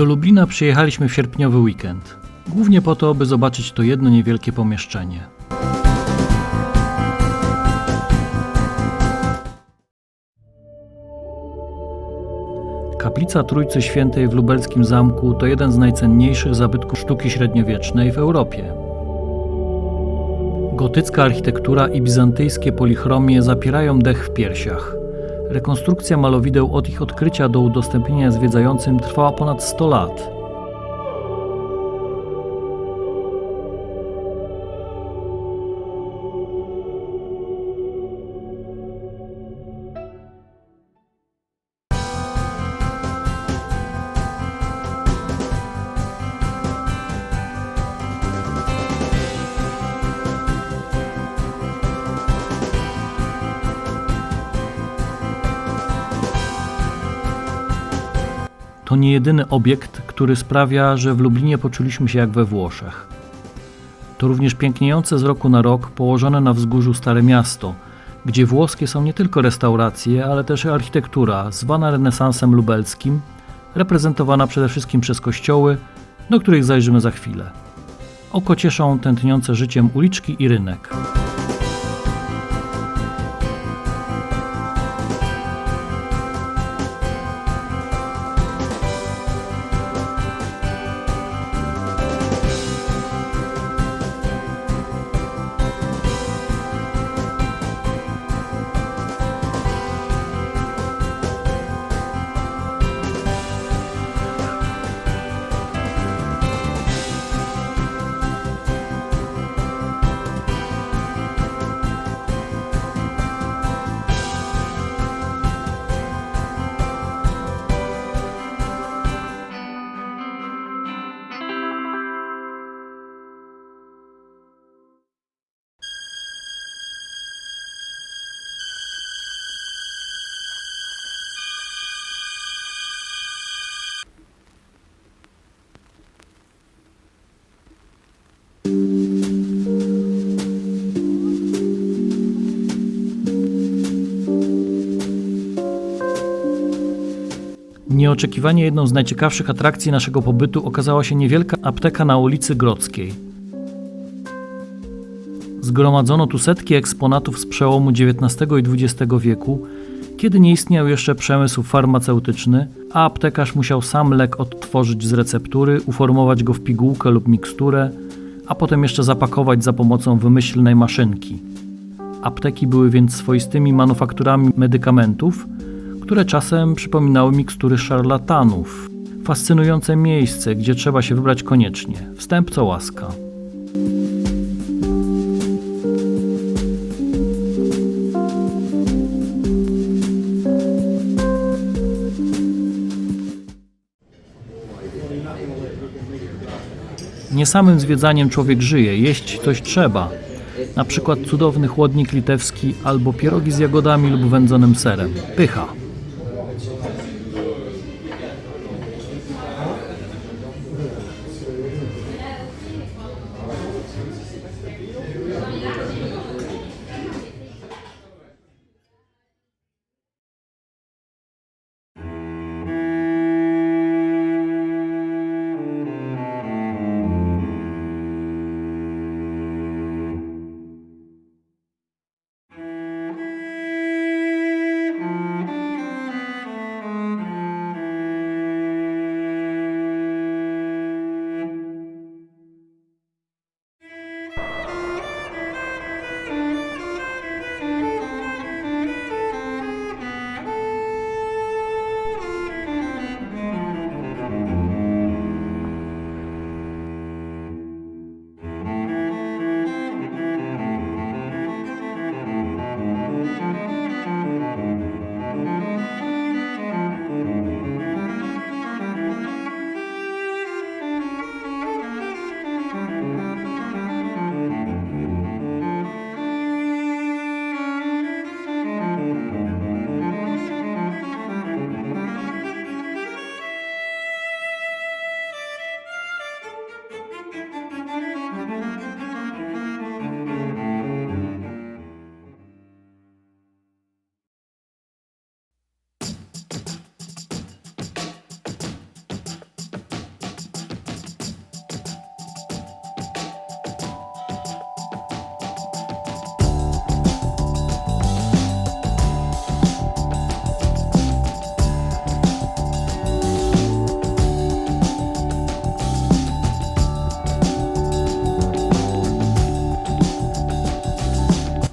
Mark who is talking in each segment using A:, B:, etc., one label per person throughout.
A: Do Lublina przyjechaliśmy w sierpniowy weekend. Głównie po to, by zobaczyć to jedno niewielkie pomieszczenie. Kaplica Trójcy Świętej w lubelskim zamku to jeden z najcenniejszych zabytków sztuki średniowiecznej w Europie. Gotycka architektura i bizantyjskie polichromie zapierają dech w piersiach. Rekonstrukcja malowideł od ich odkrycia do udostępnienia zwiedzającym trwała ponad 100 lat. To nie jedyny obiekt, który sprawia, że w Lublinie poczuliśmy się jak we Włoszech. To również piękniejące z roku na rok położone na wzgórzu Stare Miasto, gdzie włoskie są nie tylko restauracje, ale też architektura zwana renesansem lubelskim, reprezentowana przede wszystkim przez kościoły, do których zajrzymy za chwilę. Oko cieszą tętniące życiem uliczki i rynek. Nieoczekiwanie jedną z najciekawszych atrakcji naszego pobytu okazała się niewielka apteka na ulicy Grodzkiej. Zgromadzono tu setki eksponatów z przełomu XIX i XX wieku, kiedy nie istniał jeszcze przemysł farmaceutyczny, a aptekarz musiał sam lek odtworzyć z receptury, uformować go w pigułkę lub miksturę, a potem jeszcze zapakować za pomocą wymyślnej maszynki. Apteki były więc swoistymi manufakturami medykamentów, które czasem przypominały mikstury szarlatanów. Fascynujące miejsce, gdzie trzeba się wybrać koniecznie. Wstęp co łaska. Nie samym zwiedzaniem człowiek żyje, jeść coś trzeba. Na przykład cudowny chłodnik litewski albo pierogi z jagodami lub wędzonym serem. Pycha.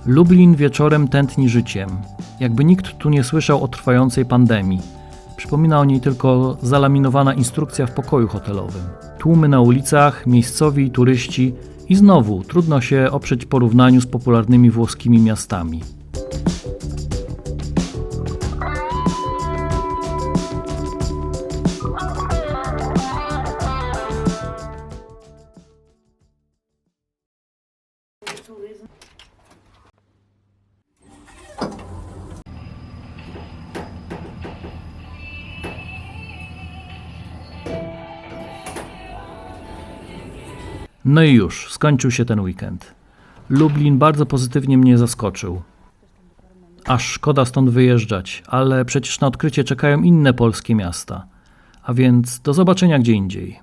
A: Lublin wieczorem tętni życiem, jakby nikt tu nie słyszał o trwającej pandemii. Przypomina o niej tylko zalaminowana instrukcja w pokoju hotelowym. Tłumy na ulicach, miejscowi turyści i znowu trudno się oprzeć porównaniu z popularnymi włoskimi miastami. No i już, skończył się ten weekend. Lublin bardzo pozytywnie mnie zaskoczył. Aż szkoda stąd wyjeżdżać, ale przecież na odkrycie czekają inne polskie miasta. A więc do zobaczenia gdzie indziej.